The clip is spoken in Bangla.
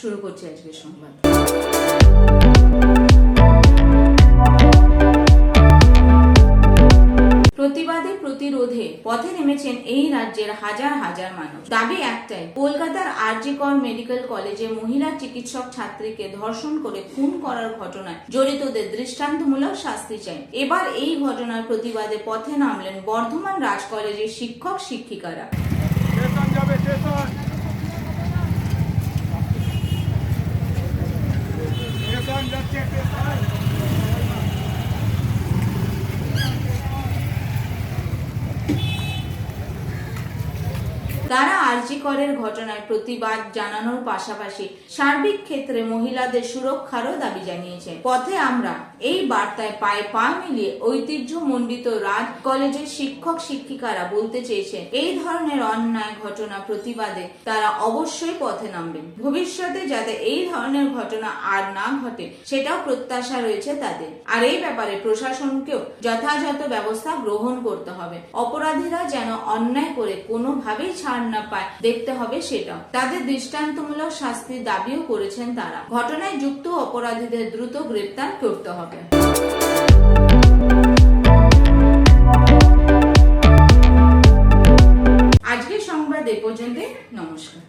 শুরু করছি আজকের সংবাদ। প্রতিবাদে প্রতিরোধে পথে নেমেছেন এই রাজ্যের হাজার হাজার মানুষ। দাবি একটাই, কলকাতার আরজিকর মেডিকেল কলেজে মহিলা চিকিৎসক ছাত্রীকে ধর্ষণ করে খুন করার ঘটনায় জড়িতদের দৃষ্টান্তমূলক শাস্তি চাই। এবার এই ঘটনার প্রতিবাদে পথে নামলেন বর্ধমান রাজ কলেজের শিক্ষক শিক্ষিকারা তারা আরজি করের ঘটনায় প্রতিবাদ জানানোর পাশাপাশি সার্বিক ক্ষেত্রে মহিলাদের সুরক্ষারও দাবি জানিয়েছে। পথে আমরা এই বার্তায় পায়ে পা মিলিয়ে ঐতিহ্য মণ্ডিত রাজ কলেজের শিক্ষক শিক্ষিকারা বলতে চেয়েছেন, এই ধরনের অন্যায় ঘটনা প্রতিবাদে তারা অবশ্যই পথে নামবেন। ভবিষ্যতে যাতে এই ধরনের ঘটনা আর না ঘটে, সেটাও প্রত্যাশা রয়েছে তাদের। আর এই ব্যাপারে প্রশাসনকেও যথাযথ ব্যবস্থা গ্রহণ করতে হবে। অপরাধীরা যেন অন্যায় করে কোনোভাবেই ছাড় না পায়, দেখতে হবে সেটাও। তাদের দৃষ্টান্তমূলক শাস্তির দাবিও করেছেন তারা। ঘটনায় যুক্ত অপরাধীদের দ্রুত গ্রেপ্তার করতে হবে। আজকের সংবাদ এ পর্যন্ত নমস্কার।